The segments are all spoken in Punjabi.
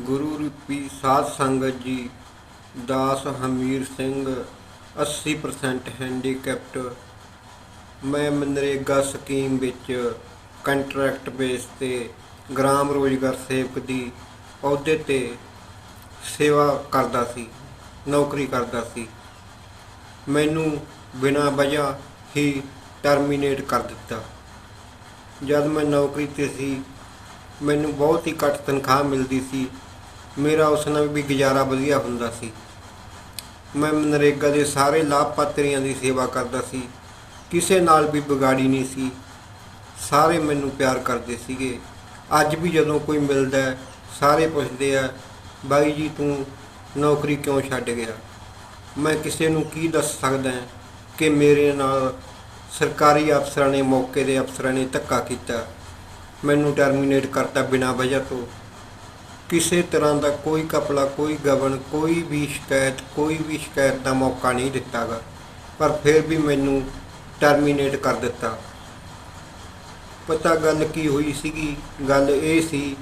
ਗੁਰੂ ਰੂਪੀ ਸਾਧ ਸੰਗਤ ਜੀ, ਦਾਸ ਹਮੀਰ ਸਿੰਘ 80% ਹੈਂਡੀਕੈਪਟ ਮੈਂ ਮਨਰੇਗਾ ਸਕੀਮ ਵਿੱਚ ਕੰਟਰੈਕਟ ਬੇਸ ਤੇ ਗ੍ਰਾਮ ਰੋਜ਼ਗਾਰ ਸੇਵਕ ਦੀ ਅਹੁਦੇ ਤੇ ਸੇਵਾ ਕਰਦਾ ਸੀ, ਨੌਕਰੀ ਕਰਦਾ ਸੀ। ਮੈਨੂੰ ਬਿਨਾਂ ਵਜ੍ਹਾ ਹੀ ਟਰਮੀਨੇਟ ਕਰ ਦਿੱਤਾ। ਜਦ ਮੈਂ ਨੌਕਰੀ ਤੇ ਸੀ, ਮੈਨੂੰ ਬਹੁਤ ਹੀ ਘੱਟ ਤਨਖਾਹ ਮਿਲਦੀ ਸੀ। ਮੇਰਾ ਉਸ ਨਾਲ ਵੀ ਗੁਜ਼ਾਰਾ ਵਧੀਆ ਹੁੰਦਾ ਸੀ। ਮੈਂ ਮਨਰੇਗਾ ਦੇ ਸਾਰੇ ਲਾਭਪਾਤਰੀਆਂ ਦੀ ਸੇਵਾ ਕਰਦਾ ਸੀ। ਕਿਸੇ ਨਾਲ ਵੀ ਵਿਗਾੜੀ ਨਹੀਂ ਸੀ। ਸਾਰੇ ਮੈਨੂੰ ਪਿਆਰ ਕਰਦੇ ਸੀਗੇ। ਅੱਜ ਵੀ ਜਦੋਂ ਕੋਈ ਮਿਲਦਾ ਸਾਰੇ ਪੁੱਛਦੇ ਆ, ਬਾਈ ਜੀ, ਤੂੰ ਨੌਕਰੀ ਕਿਉਂ ਛੱਡ ਗਿਆ? ਮੈਂ ਕਿਸੇ ਨੂੰ ਕੀ ਦੱਸ ਸਕਦਾ ਕਿ ਮੇਰੇ ਨਾਲ ਸਰਕਾਰੀ ਅਫਸਰਾਂ ਨੇ ਮੌਕੇ ਦੇ ਅਫਸਰਾਂ ਨੇ ਧੱਕਾ ਕੀਤਾ। ਮੈਨੂੰ ਟਰਮੀਨੇਟ ਕਰਤਾ ਬਿਨਾਂ ਵਜ੍ਹਾ ਤੋਂ। ਕਿਸੇ ਤਰ੍ਹਾਂ ਦਾ ਕੋਈ ਕਪੜਾ ਕੋਈ ਗਵਨ ਕੋਈ ਵੀ ਸ਼ਿਕਾਇਤ, ਕੋਈ ਵੀ ਸ਼ਿਕਾਇਤ ਦਾ ਮੌਕਾ ਨਹੀਂ ਦਿੱਤਾਗਾ। ਪਰ ਫਿਰ ਵੀ ਮੈਨੂੰ ਟਰਮੀਨੇਟ ਕਰ ਦਿੱਤਾ। ਪਤਾ ਗੱਲ ਕੀ ਹੋਈ ਸੀਗੀ? ਗੱਲ ਇਹ ਸੀ,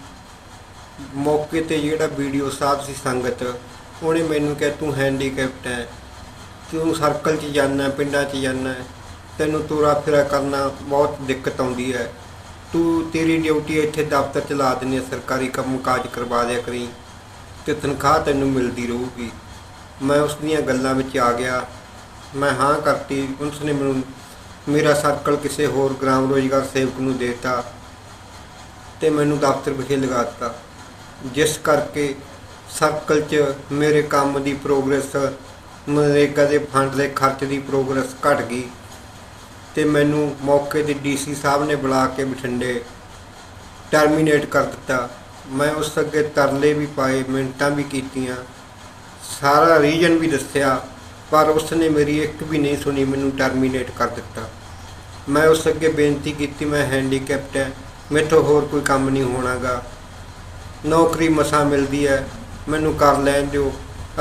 ਮੌਕੇ ਤੇ ਜਿਹੜਾ ਵੀਡੀਓ ਸਾਹਿਬ ਸੀ ਸੰਗਤ, ਉਹਨੇ ਮੈਨੂੰ ਕਿਹਾ, ਤੂੰ ਹੈਂਡੀਕੈਪਟ ਹੈ ਤੂੰ ਸਰਕਲ 'ਚ ਜਾਣਾ ਪਿੰਡਾਂ 'ਚ ਜਾਣਾ ਤੈਨੂੰ ਤੋਰਾ ਫੇਰਾ ਕਰਨਾ ਬਹੁਤ ਦਿੱਕਤ ਆਉਂਦੀ ਹੈ। ਤੂੰ ਤੇਰੀ ਡਿਊਟੀ ਇੱਥੇ ਦਫ਼ਤਰ ਚ ਲਾ ਦਿੰਦੇ ਸਰਕਾਰੀ ਕੰਮ ਕਾਜ ਕਰਵਾ ਦਿਆ ਕਰੀ ਤੇ ਤਨਖਾਹ ਤੈਨੂੰ ਮਿਲਦੀ ਰਹੂਗੀ। ਮੈਂ ਉਸ ਦੀਆਂ ਗੱਲਾਂ ਵਿੱਚ ਆ ਗਿਆ। ਮੈਂ ਹਾਂ ਕਰਤੀ। ਉਸ ਨੇ ਮੈਨੂੰ ਮੇਰਾ ਸਰਕਲ ਕਿਸੇ ਹੋਰ ਗ੍ਰਾਮ ਰੋਜ਼ਗਾਰ ਸੇਵਕ ਨੂੰ ਦੇਤਾ ਤੇ ਮੈਨੂੰ ਦਫ਼ਤਰ ਵਿਖੇ ਲਗਾ ਦਿੱਤਾ। ਜਿਸ ਕਰਕੇ ਸਰਕਲ 'ਚ ਮੇਰੇ ਕੰਮ ਦੀ ਪ੍ਰੋਗਰੈਸ ਮਨਰੇਗਾ ਦੇ ਫੰਡ ਦੇ ਖਰਚ ਦੀ ਪ੍ਰੋਗਰੈਸ ਘਟ ਗਈ। ਤੇ ਮੈਨੂੰ ਮੌਕੇ ਤੇ ਡੀਸੀ ਸਾਹਿਬ ਨੇ ਬੁਲਾ ਕੇ ਬਠਿੰਡੇ ਟਰਮੀਨੇਟ ਕਰ ਦਿੱਤਾ। ਮੈਂ ਉਸ ਅੱਗੇ ਤਰਲੇ ਵੀ ਪਾਏ, ਮਿੰਟਾਂ ਵੀ ਕੀਤੀਆਂ, ਸਾਰਾ ਰੀਜਨ ਵੀ ਦੱਸਿਆ, ਪਰ ਉਸ ਨੇ ਮੇਰੀ ਇੱਕ ਵੀ ਨਹੀਂ ਸੁਣੀ, ਮੈਨੂੰ ਟਰਮੀਨੇਟ ਕਰ ਦਿੱਤਾ। ਮੈਂ ਉਸ ਅੱਗੇ ਬੇਨਤੀ ਕੀਤੀ, ਮੈਂ ਹੈਂਡੀਕੈਪਟ ਹੈ, ਮੈਥੋਂ ਹੋਰ ਕੋਈ ਕੰਮ ਨਹੀਂ ਹੋਣਾਗਾ। ਨੌਕਰੀ ਮਸਾਂ ਮਿਲਦੀ ਹੈ, ਮੈਨੂੰ ਕਰ ਲੈਣ ਦਿਓ।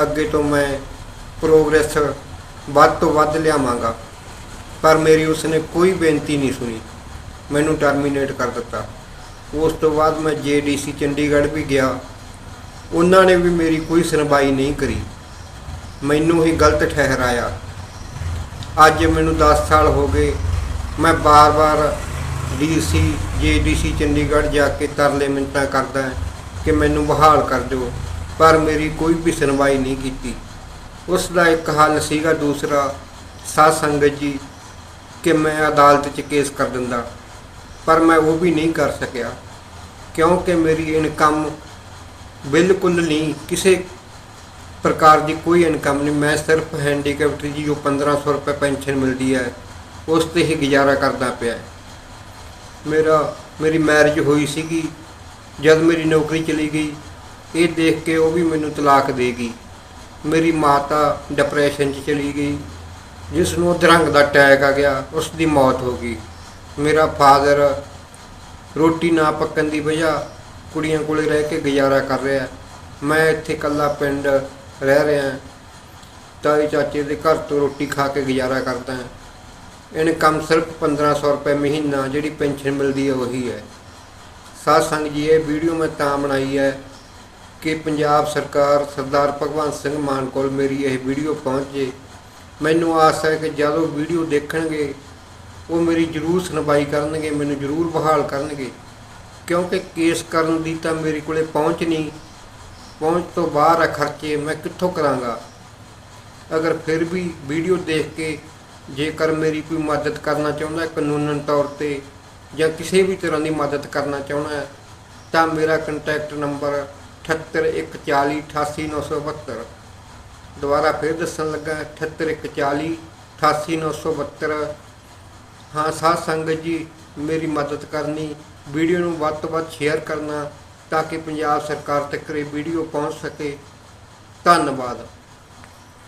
ਅੱਗੇ ਤੋਂ ਮੈਂ ਪ੍ਰੋਗਰੈਸ ਵੱਧ ਤੋਂ ਵੱਧ ਲਿਆਵਾਂਗਾ। ਪਰ ਮੇਰੀ ਉਸਨੇ ਕੋਈ ਬੇਨਤੀ ਨਹੀਂ ਸੁਣੀ। ਮੈਨੂੰ ਟਰਮੀਨੇਟ ਕਰ ਦਿੱਤਾ। ਉਸ ਤੋਂ ਬਾਅਦ ਮੈਂ ਜੀਡੀਸੀ ਚੰਡੀਗੜ੍ਹ ਵੀ ਗਿਆ। ਉਹਨਾਂ ਨੇ ਵੀ ਮੇਰੀ ਕੋਈ ਸੁਣਵਾਈ ਨਹੀਂ ਕਰੀ। ਮੈਨੂੰ ਹੀ ਗਲਤ ਠਹਿਰਾਇਆ। ਅੱਜ ਮੈਨੂੰ 10 ਸਾਲ ਹੋ ਗਏ। ਮੈਂ ਬਾਰ-ਬਾਰ ਡੀਸੀ ਜੀਡੀਸੀ ਚੰਡੀਗੜ੍ਹ ਜਾ ਕੇ ਤਰਲੇ ਮਿੰਟਾਂ ਕਰਦਾ ਕਿ ਮੈਨੂੰ ਬਹਾਲ ਕਰ ਦਿਓ। ਪਰ ਮੇਰੀ ਕੋਈ ਵੀ ਸੁਣਵਾਈ ਨਹੀਂ ਕੀਤੀ। ਉਸ ਦਾ ਇੱਕ ਹੱਲ ਸੀਗਾ ਦੂਸਰਾ। ਸਾਧ ਸੰਗਤ ਜੀ ਕਿ ਮੈਂ ਅਦਾਲਤ 'ਚ ਕੇਸ ਕਰ ਦਿੰਦਾ। ਪਰ ਮੈਂ ਉਹ ਵੀ ਨਹੀਂ ਕਰ ਸਕਿਆ, ਕਿਉਂਕਿ ਮੇਰੀ ਇਨਕਮ ਬਿਲਕੁਲ ਨਹੀਂ, ਕਿਸੇ ਪ੍ਰਕਾਰ ਦੀ ਕੋਈ ਇਨਕਮ ਨਹੀਂ। ਮੈਂ ਸਿਰਫ ਹੈਂਡੀਕੈਪਟ ਜੀ ਜੋ 1500 ਰੁਪਏ ਪੈਨਸ਼ਨ ਮਿਲਦੀ ਹੈ, ਉਸ ਤੇ ਹੀ ਗੁਜ਼ਾਰਾ ਕਰਦਾ ਪਿਆ ਮੇਰਾ, ਮੇਰੀ ਮੈਰਿਜ ਹੋਈ ਸੀਗੀ, ਜਦ ਮੇਰੀ ਨੌਕਰੀ ਚਲੀ ਗਈ, ਇਹ ਦੇਖ ਕੇ ਉਹ ਵੀ ਮੈਨੂੰ ਤਲਾਕ ਦੇ ਗਈ। ਮੇਰੀ ਮਾਤਾ ਡਿਪਰੈਸ਼ਨ 'ਚ ਚਲੀ ਗਈ ਜਿਸ ਨੂੰ ਦਰੰਗ ਦਾ ਅਟੈਕ ਆ ਗਿਆ ਉਸ ਦੀ ਮੌਤ ਹੋ ਗਈ। ਮੇਰਾ ਫਾਦਰ ਰੋਟੀ ਨਾ ਪੱਕਣ ਦੀ ਵਜ੍ਹਾ ਕੁੜੀਆਂ ਕੋਲੇ ਰਹਿ ਕੇ ਗੁਜ਼ਾਰਾ ਕਰ ਰਿਹਾ। ਮੈਂ ਇੱਥੇ ਇਕੱਲਾ ਪਿੰਡ ਰਹਿ ਰਿਹਾ ਤਾਈ ਚਾਚੇ ਦੇ ਘਰ ਤੋਂ ਰੋਟੀ ਖਾ ਕੇ ਗੁਜ਼ਾਰਾ ਕਰਦਾ ਇਨਕਮ ਸਿਰਫ 1500 ਰੁਪਏ ਮਹੀਨਾ, ਜਿਹੜੀ ਪੈਨਸ਼ਨ ਮਿਲਦੀ ਹੈ ਉਹੀ ਹੈ। ਸਾਧ ਸੰਗ ਜੀ, ਇਹ ਵੀਡੀਓ ਮੈਂ ਤਾਂ ਬਣਾਈ ਹੈ ਕਿ ਪੰਜਾਬ ਸਰਕਾਰ ਸਰਦਾਰ ਭਗਵੰਤ ਸਿੰਘ ਮਾਨ ਕੋਲ ਮੇਰੀ ਇਹ ਵੀਡੀਓ ਪਹੁੰਚ। ਜੇ ਮੈਨੂੰ ਆਸ ਹੈ ਕਿ ਜਦੋਂ ਵੀਡੀਓ ਦੇਖਣਗੇ, ਉਹ ਮੇਰੀ ਜ਼ਰੂਰ ਸੁਣਵਾਈ ਕਰਨਗੇ, ਮੈਨੂੰ ਜ਼ਰੂਰ ਬਹਾਲ ਕਰਨਗੇ। ਕਿਉਂਕਿ ਕੇਸ ਕਰਨ ਦੀ ਤਾਂ ਮੇਰੇ ਕੋਲੇ ਪਹੁੰਚ ਨਹੀਂ। ਪਹੁੰਚ ਤੋਂ ਬਾਹਰ ਆ ਖਰਚੇ, ਮੈਂ ਕਿੱਥੋਂ ਕਰਾਂਗਾ? ਅਗਰ ਫਿਰ ਵੀ ਵੀਡੀਓ ਦੇਖ ਕੇ ਜੇਕਰ ਮੇਰੀ ਕੋਈ ਮਦਦ ਕਰਨਾ ਚਾਹੁੰਦਾ ਹੈ ਕਾਨੂੰਨਨ ਤੌਰ ਤੇ ਜਾਂ ਕਿਸੇ ਵੀ ਤਰ੍ਹਾਂ ਦੀ ਮਦਦ ਕਰਨਾ ਚਾਹੁੰਦਾ ਹੈ ਤਾਂ ਮੇਰਾ ਕੰਟੈਕਟ ਨੰਬਰ 78140 ਦੁਬਾਰਾ ਫਿਰ ਦੱਸਣ ਲੱਗਾ 78140 88972 ਹਾਂ, ਸਾਧ ਸੰਗਤ ਜੀ, ਮੇਰੀ ਮਦਦ ਕਰਨੀ, ਵੀਡੀਓ ਨੂੰ ਵੱਧ ਤੋਂ ਵੱਧ ਸ਼ੇਅਰ ਕਰਨਾ, ਤਾਂ ਕਿ ਪੰਜਾਬ ਸਰਕਾਰ ਤੱਕ ਇਹ ਵੀਡੀਓ ਪਹੁੰਚ ਸਕੇ। ਧੰਨਵਾਦ।